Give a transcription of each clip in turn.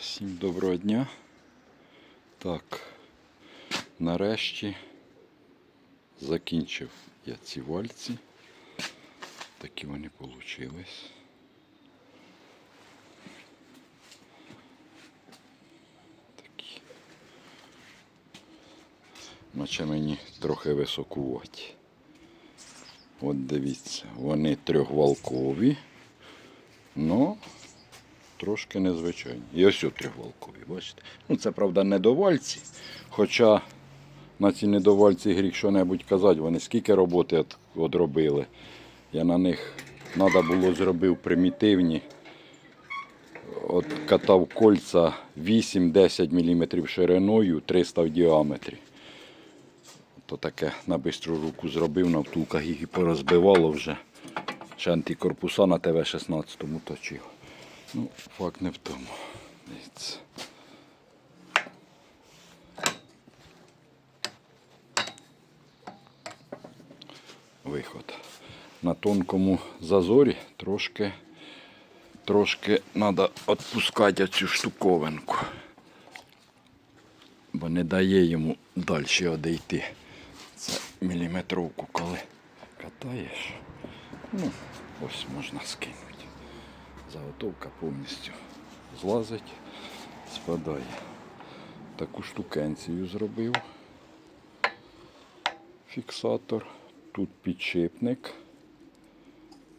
Всім доброго дня. Так, нарешті закінчив я ці вальці. Такі вони вийшли. Такі. Наче мені трохи високуваті. От дивіться, вони трьохвалкові, но трошки незвичайні. І ось о трьохвалкові, бачите? Ну це правда недовальці. Хоча на ці недовальці гріх що-небудь казати, вони скільки роботи от, одробили. Я на них треба було зробив примітивні. От катав кольця 8-10 мм шириною, 300 в діаметрі. То таке на бистру руку зробив, на втулках їх і порозбивало вже. Ще антикорпуса на ТВ-16 точив. Ну, факт не в тому. Дивіться. Виход. На тонкому зазорі трошки, трошки треба відпускати цю штуковинку. Бо не дає йому далі одійти. Це міліметровку, коли катаєш. Ну, ось можна скинути. Заготовка повністю злазить, спадає. Таку штукенцію зробив. Фіксатор. Тут підшипник.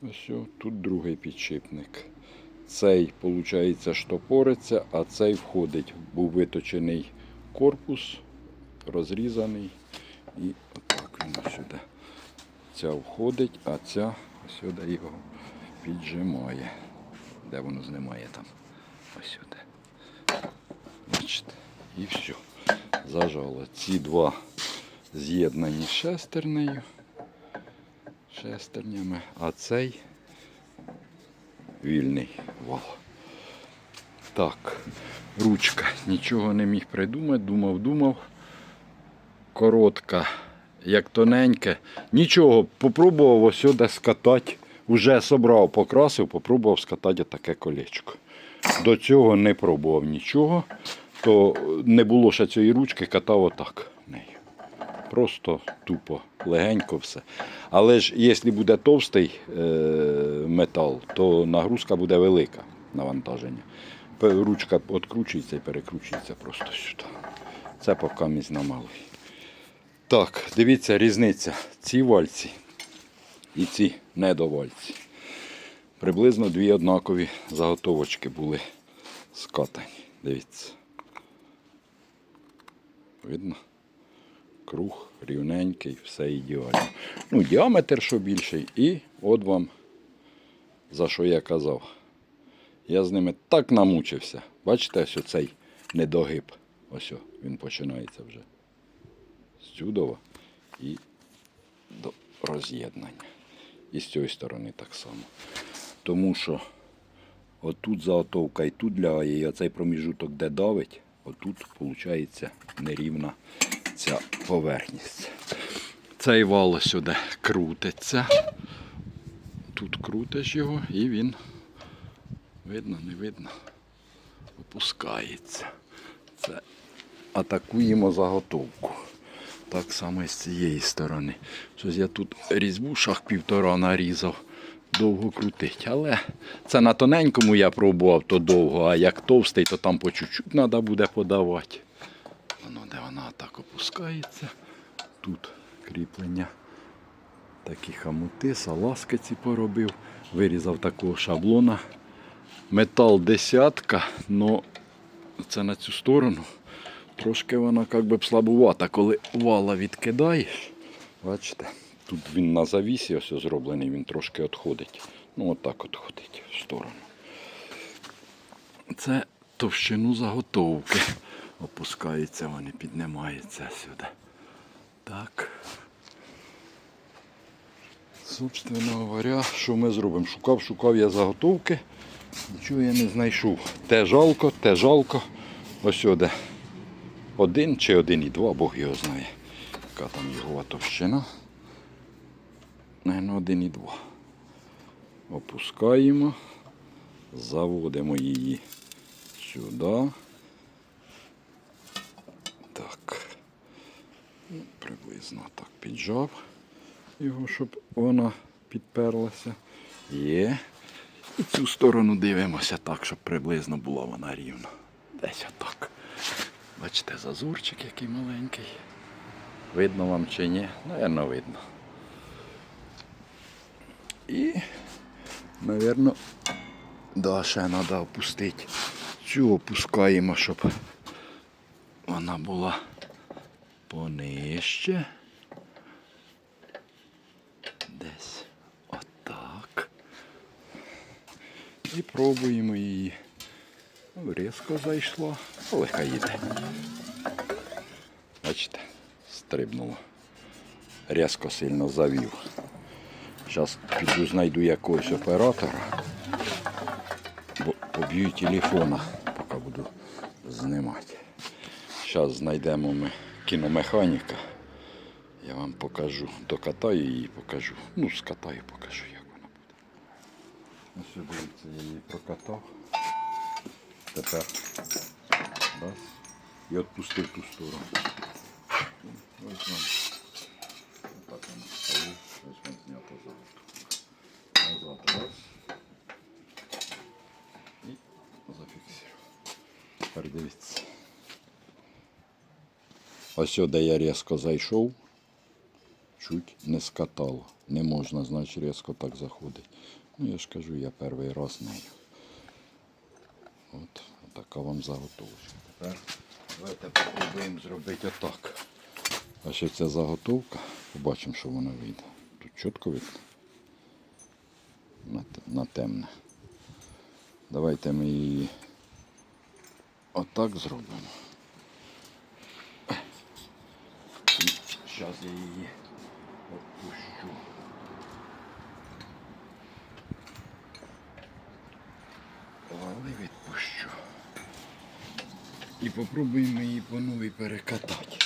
Ось, тут другий підшипник. Цей, виходить, штопориться, а цей входить. Був виточений корпус, розрізаний. І отак він сюди. Ця входить, а ця сюди його піджимає. Де воно знімає там? Ось сюди. Бачите? І все. Зажало. Ці два з'єднані шестернею. Шестернями, а цей вільний вал. Так, ручка. Нічого не міг придумати, думав, думав. Коротка, як тоненьке. Нічого, попробував ось сюди скатати. Уже собрав, покрасив, попробував скатати таке колечко. До цього не пробував нічого, то не було ще цієї ручки, катав отак нею. Просто тупо, легенько все. Але ж якщо буде товстий е, метал, то нагрузка буде велика навантаження. Ручка відкручується і перекручується просто сюди. Це поки місь на малий. Так, дивіться, різниця. Ці вальці і ці недовальці. Приблизно дві однакові заготовочки були скатані. Дивіться. Видно? Круг рівненький, все ідеально. Ну, діаметр що більший, і от вам, за що я казав. Я з ними так намучився. Бачите, ось цей недогиб. Ось він починається вже. З чудова і до роз'єднання. І з цієї сторони так само. Тому що отут заготовка і тут лягає, і оцей проміжуток, де давить, отут виходить нерівна ця поверхність. Цей вал сюди крутиться. Тут крутиш його і він видно, не видно. Опускається. Це атакуємо заготовку. Так само і з цієї сторони. Щось я тут різьбу шах півтора нарізав. Довго крутить. Але це на тоненькому я пробував, то довго, а як товстий, то там по чуть-чуть треба буде подавати. Воно де вона так опускається. Тут кріплення. Такі хамути, салазки поробив. Вирізав такого шаблона. Метал десятка, але це на цю сторону. Трошки вона як би б слабувата, коли вала відкидаєш. Бачите, тут він на завісі ось зроблений, він трошки відходить. Ну, отак відходить в сторону. Це товщину заготовки. Опускаються вони, піднімаються сюди. Так. Собственно говоря, що ми зробимо? Шукав, шукав я заготовки. Нічого я не знайшов. Те жалко, те жалко. Ось сюди. Один чи один і два, Бог його знає. Яка там його товщина. Наверно, один і два. Опускаємо, заводимо її сюди. Так. Приблизно так піджав його, щоб вона підперлася. Є. І цю сторону дивимося так, щоб приблизно була вона рівна. Десь отак. Бачите, зазорчик який маленький. Видно вам чи ні? Наверно, видно. І, напевно, да, треба опустити. Цю опускаємо, щоб вона була понижче. Десь отак. І пробуємо її. Різко зайшла, але їде. Бачите, стрибнуло. Різко сильно завів. Зараз піду знайду якогось оператора. Бо поб'ю телефона, поки буду знімати. Зараз знайдемо ми кіномеханіка. Я вам покажу. Докатаю її покажу. Ну, скатаю, покажу, як вона буде. Ось дивіться, я її прокатав. Тепер раз. І відпустив ту сторону. Ось вам. Отак воно стало. Ось вам знято. Назад раз. І зафіксував. Тепер дивіться. Ось сюди я різко зайшов, чуть не скатало. Не можна, значить, різко так заходить. Ну, я ж кажу, я перший раз нею. От, така вам заготовочка. Тепер давайте попробуємо зробити отак. А ще ця заготовка. Побачимо, що воно вийде. Тут чітко видно. На, на темне. Давайте ми її отак зробимо. Зараз я її. Але відпущу. І попробуємо її по новій перекатати.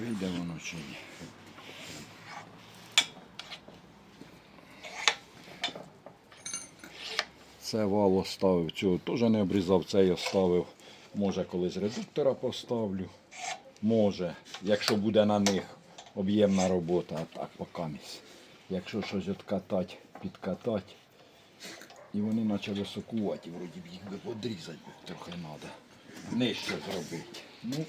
Вийде воно чи ні. Це вал оставив, цього теж не обрізав, цей оставив. Може, коли з редуктора поставлю. Може, якщо буде на них об'ємна робота, а так покамість. Якщо щось откатати, підкатати. І вони наче високуваті, вроді б їх би подрізати трохи треба. Нижче зробити. Ну,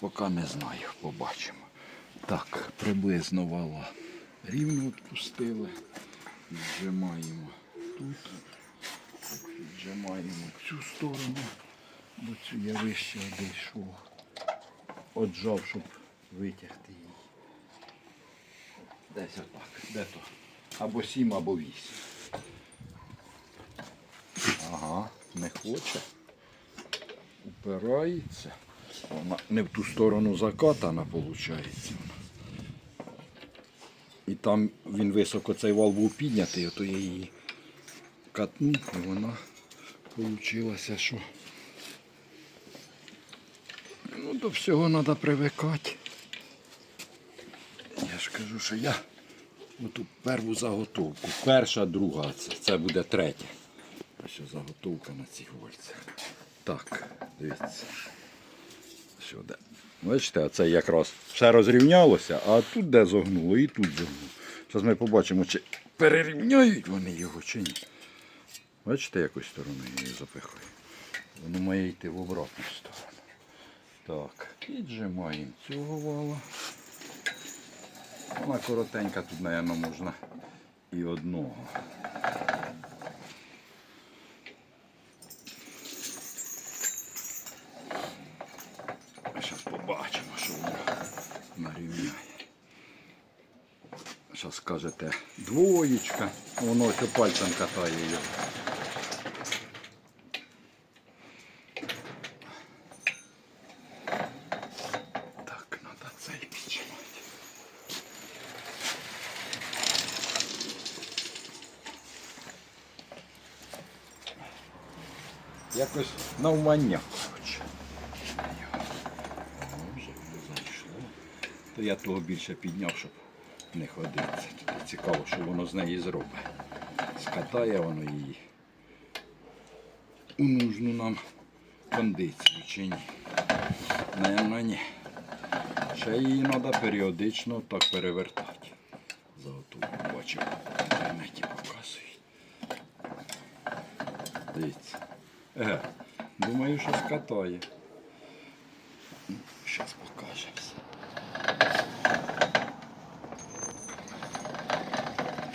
поки не знаю, побачимо. Так, приблизно вала рівно відпустили. Віджимаємо тут. Віджимаємо в цю сторону, бо цю я вище одійшов. Отжав, щоб витягти її. Десь отак. Де то? Або сім, або вісім. Ага, не хоче. Упирається. Вона не в ту сторону закатана, виходить. І там він високо цей вал був піднятий, ото я її катнув, і вона вийшла, що. Ну, до всього треба привикати. Я ж кажу, що я оту перву заготовку. Перша, друга, це, це буде третя. Ось заготовка на цих вольцях. Так, дивіться. Сюди. Бачите, це якраз все розрівнялося, а тут де зогнуло і тут зогнуло. Зараз ми побачимо, чи перерівняють вони його, чи ні. Бачите, якою стороною я її запихаю. Воно має йти в обратну сторону. Так, піджимаємо цього вала. Вона коротенька, тут, мабуть, можна і одного. двоєчка, воно ось пальцем катає його. Так, треба цей піджимати. Якось навмання хоче. О, вже воно зайшло. То я того більше підняв, щоб не ходити. Тут цікаво, що воно з неї зробить. Скатає воно її у нужну нам кондицію чи ні? Наверно, ні. Ще її треба періодично так перевертати. Заготовку бачив в інтернеті. Дивіться. Еге, думаю, що скатає. Зараз покажемо все.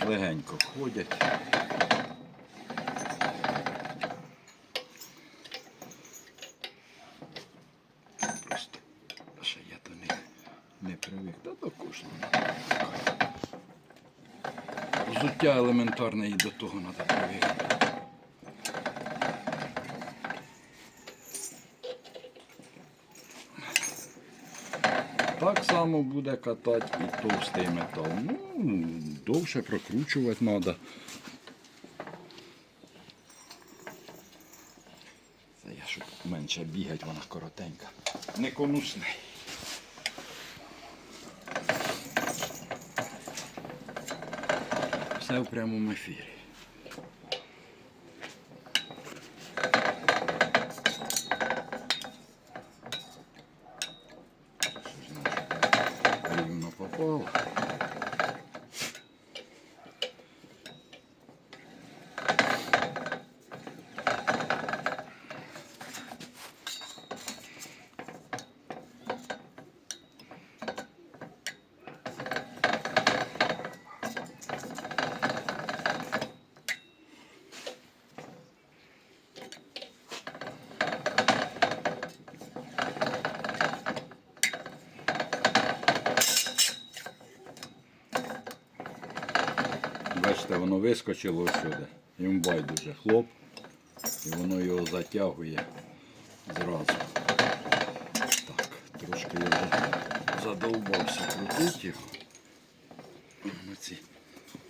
Легенько входять. Просто ще я до них не привик. Та до кожного. Взуття елементарне і до того треба привикти. Так само буде катати і товстий метал. Ну, довше прокручувати треба. Це я щоб менше бігати, вона коротенька. Не конусний. Все в прямому ефірі. Що ж наша рівно попало. Бачите, воно вискочило сюди. Йому байдуже хлоп. І воно його затягує зразу. Так, трошки я вже задовбався крутити його. На ці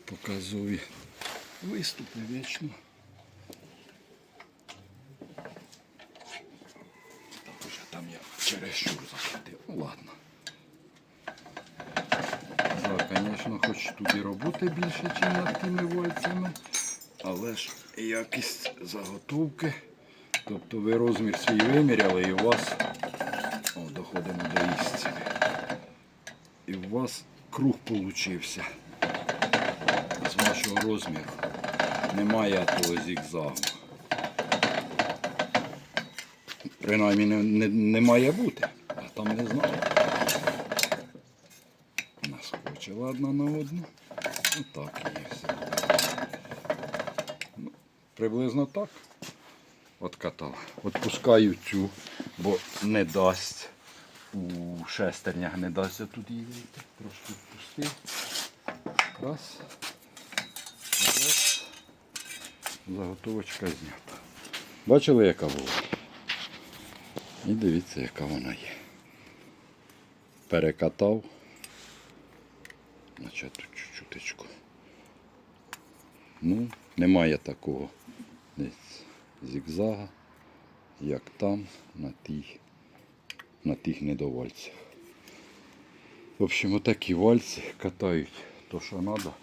показові виступи вічно. Так уже там я чересчур захватив. Ну ладно. Так, звісно, хоч роботи більше, ніж над тими вальцями, але ж якість заготовки. Тобто ви розмір свій виміряли і у вас о, доходимо до істини. І у вас круг получився з вашого розміру. Немає того зігзагу. Принаймні не, не, не має бути, а там не знаю. Наскочила одна на одну. Отак є все. Ну, приблизно так. От катала. Отпускаю цю, бо не дасть. У шестернях не дасть тут її вийти. Трошки впустив. Раз. Раз. Заготовочка знята. Бачили, яка була? І дивіться, яка вона є. Перекатав. Значить тут чуть-чуточку. Ну, немає такого зігзага, як там, на тих, на тих недовальцях. В общем, отакі вальці катають то, що треба.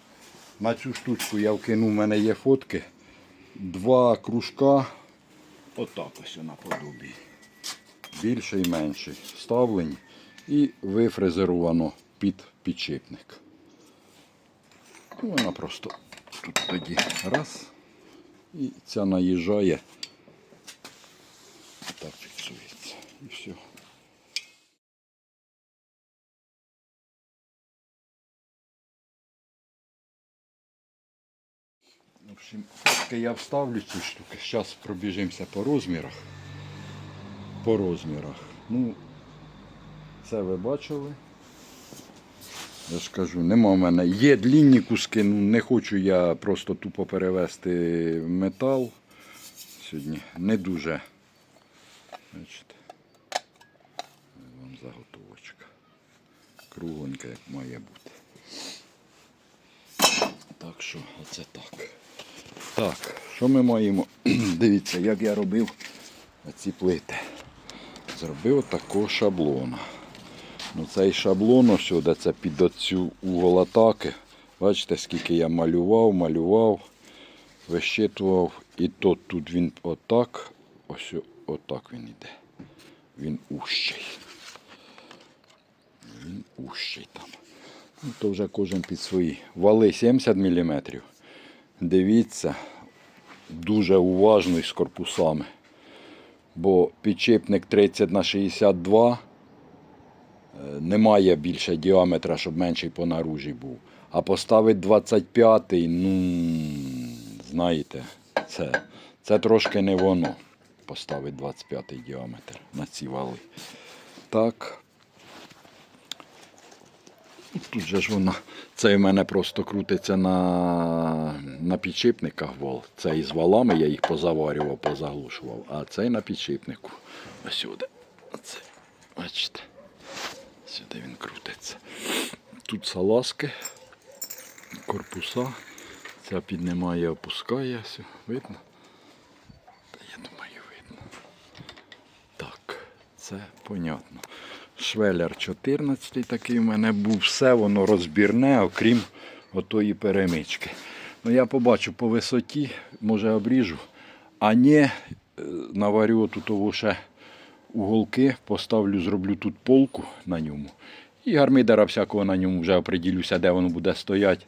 На цю штучку я вкину, в мене є фотки. Два кружка, отак ось наподобі. Більший і менший. Вставлені і вифрезеровано під підшипник. Ну, Вона просто тут тоді раз. І ця наїжджає. Так фіксується. І все. В общем, я вставлю ці штуки. Зараз пробіжимося по розмірах. По розмірах. Ну, це ви бачили. Я ж кажу, нема в мене. Є длінні куски, ну не хочу я просто тупо перевести метал. Сьогодні не дуже. Бачите. Вам заготовочка. Кругленька, як має бути. Так що, оце так. Так, що ми маємо? Дивіться, як я робив ці плити. Зробив такого шаблона. Ну, цей шаблон, ось це під оцю угол атаки. Бачите, скільки я малював, малював, вищитував. І то тут він отак, ось отак він іде. Він ущий. Він ущий там. Ну, то вже кожен під свої. Вали 70 мм. Дивіться, дуже уважно і з корпусами. Бо підшипник 30 на 62 е, немає більше діаметра, щоб менший по наружі був. А поставити 25, ну, знаєте, це, це трошки не воно. Поставити 25-й діаметр на ці вали. Так. Тут же ж вона. Це в мене просто крутиться на, на підшипниках вал. Це із валами я їх позаварював, позаглушував. А цей на підшипнику. Ось сюди. Оце. Бачите. Сюди він крутиться. Тут салазки, корпуса. Ця піднімає, опускає. Все. Видно? Та я думаю, видно. Так, це понятно. Швелер 14 такий в мене був. Все воно розбірне, окрім отої перемички. Ну я побачу по висоті, може обріжу. А ні, е, наварю тут того ще уголки, поставлю, зроблю тут полку на ньому. І гармидера всякого на ньому вже оприділюся, де воно буде стояти.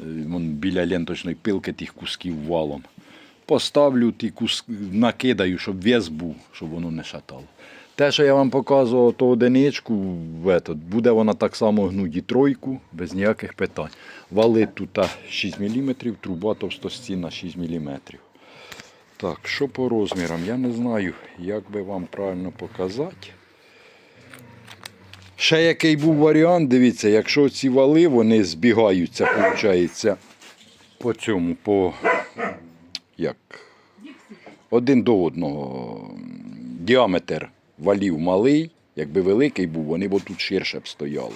Е, вон біля ленточної пилки тих кусків валом. Поставлю ті куски, накидаю, щоб вес був, щоб воно не шатало. Те, що я вам показував, то одиничку, буде вона так само гнуті тройку, без ніяких питань. Валить тут 6 мм, труба товстостінна 6 мм. Так, що по розмірам? Я не знаю, як би вам правильно показати. Ще який був варіант, дивіться, якщо ці вали вони збігаються, виходить, по цьому, по як один до одного. Діаметр валів малий, якби великий був, вони б тут ширше б стояли.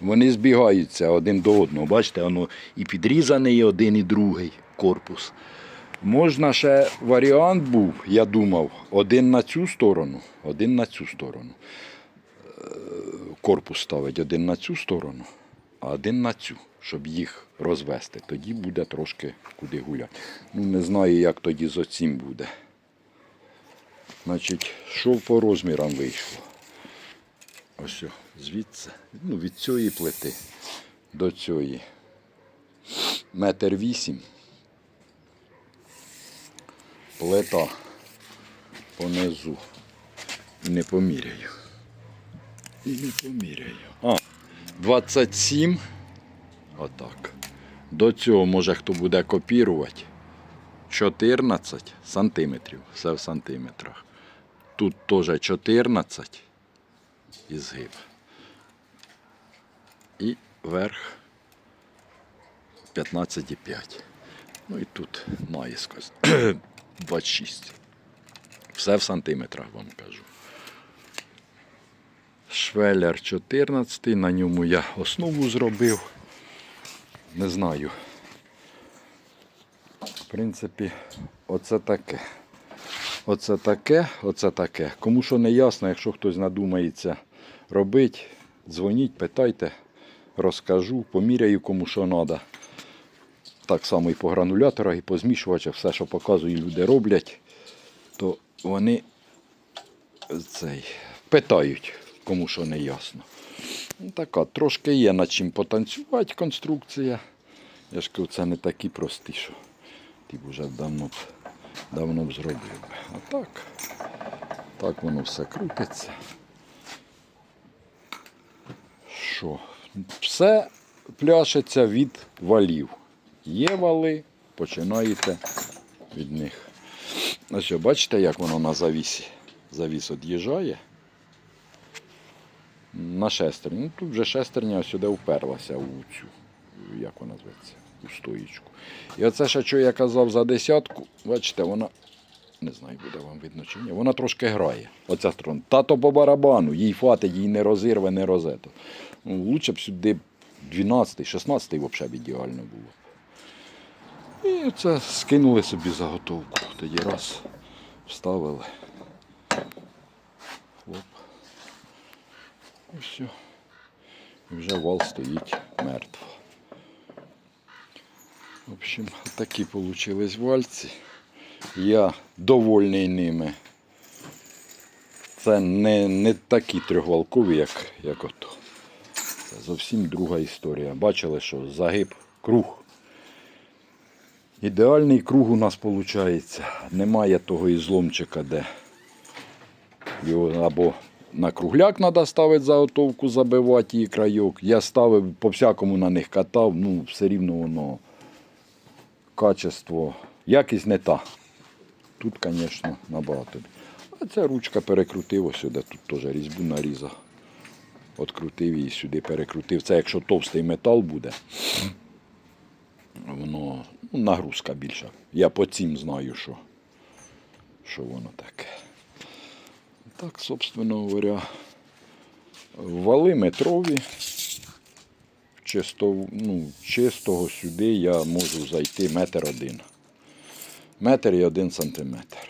Вони збігаються один до одного. Бачите, воно і підрізаний один, і другий корпус. Можна ще варіант був, я думав, один на цю сторону, один на цю сторону. Е, Корпус ставить один на цю сторону, а один на цю, щоб їх розвести. Тоді буде трошки куди гуляти. Ну, не знаю, як тоді з оцім буде. Значить, що по розмірам вийшло? Ось, звідси, ну, від цієї плити до цієї. Метр вісім. Плита понизу. Не поміряю. І не поміряю. А, 27. Отак. До цього, може, хто буде копірувати. 14 сантиметрів. Все в сантиметрах. Тут теж 14 і згиб. І верх 15,5. Ну і тут наїскось 26. Все в сантиметрах вам кажу. Швеллер 14, на ньому я основу зробив. Не знаю. В принципі, оце таке. Оце таке, оце таке. Кому що не ясно, якщо хтось надумається робити, дзвоніть, питайте, розкажу, поміряю кому що треба. Так само і по грануляторах, і по змішувачах, все, що показують, люди роблять, то вони цей, питають, кому що не ясно. Ну, така, трошки є над чим потанцювати конструкція. Я ж кажу, це не такі прості, що ти б вже давно б, давно б зробив. би. А так, так воно все крутиться. Що? Все пляшеться від валів. Є вали, починаєте від них. Ну що, бачите, як воно на завісі? Завіс від'їжджає. На шестерні. Ну, тут вже шестерня сюди вперлася у цю, як вона зветься, у стоїчку. І оце ще, що я казав за десятку, бачите, вона, не знаю, буде вам видно чи ні, вона трошки грає. Оця сторона. Тато по барабану, їй хватить, їй не розірве, не розето. Ну, лучше б сюди 12, 16 взагалі ідеально було. І це скинули собі заготовку. Тоді раз вставили. Хлоп. І все. І вже вал стоїть мертво. В общем, такі получились вальці. Я довольний ними. Це не, не такі трьохвалкові, як, як ото. Це зовсім друга історія. Бачили, що загиб круг. Ідеальний круг у нас виходить. Немає того ізломчика, де його або на кругляк треба ставити заготовку, забивати її крайок. Я ставив, по всякому на них катав, ну все рівно воно качество, якість не та. Тут, звісно, набагато. А ця ручка перекрутив сюди, тут теж різьбу нарізав. Открутив її сюди, перекрутив. Це якщо товстий метал буде, воно ну, нагрузка більша. Я по цим знаю, що, що воно таке. Так, собственно говоря, вали метрові. Чисто, ну, чистого сюди я можу зайти метр один. Метр і один сантиметр.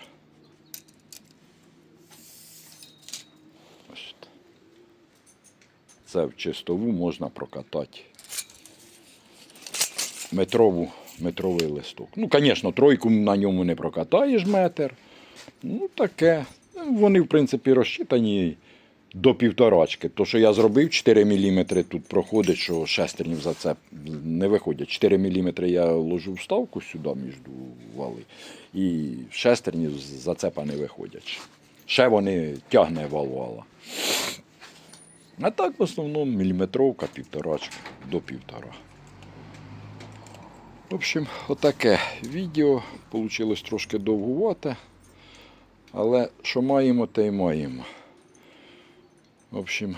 Це в чистову можна прокатати. Метрову, метровий листок. Ну, звісно, тройку на ньому не прокатаєш метр. Ну, таке. Ну, Вони, в принципі, розчитані до півторачки. То, що я зробив 4 мм тут проходить, що шестернів зацеп не виходять. 4 мм я ложу вставку сюди між вали. І шестерні з зацепа не виходять. Ще вони тягне вал-вала. А так в основному міліметровка, півторачка до півтора. В общем, отаке відео. Получилось трошки довгувате. Але що маємо, те й маємо. В общем,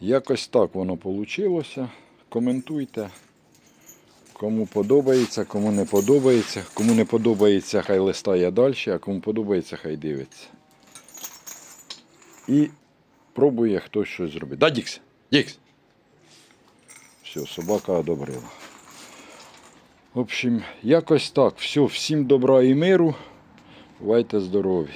якось так воно вийшло. Коментуйте. Кому подобається, кому не подобається. Кому не подобається, хай листає далі, а кому подобається, хай дивиться. І пробує хтось щось зробити. Да, Дікс? Дікс. Все, собака одобрила. В общем, якось так. Все, всім добра і миру. Бувайте здорові.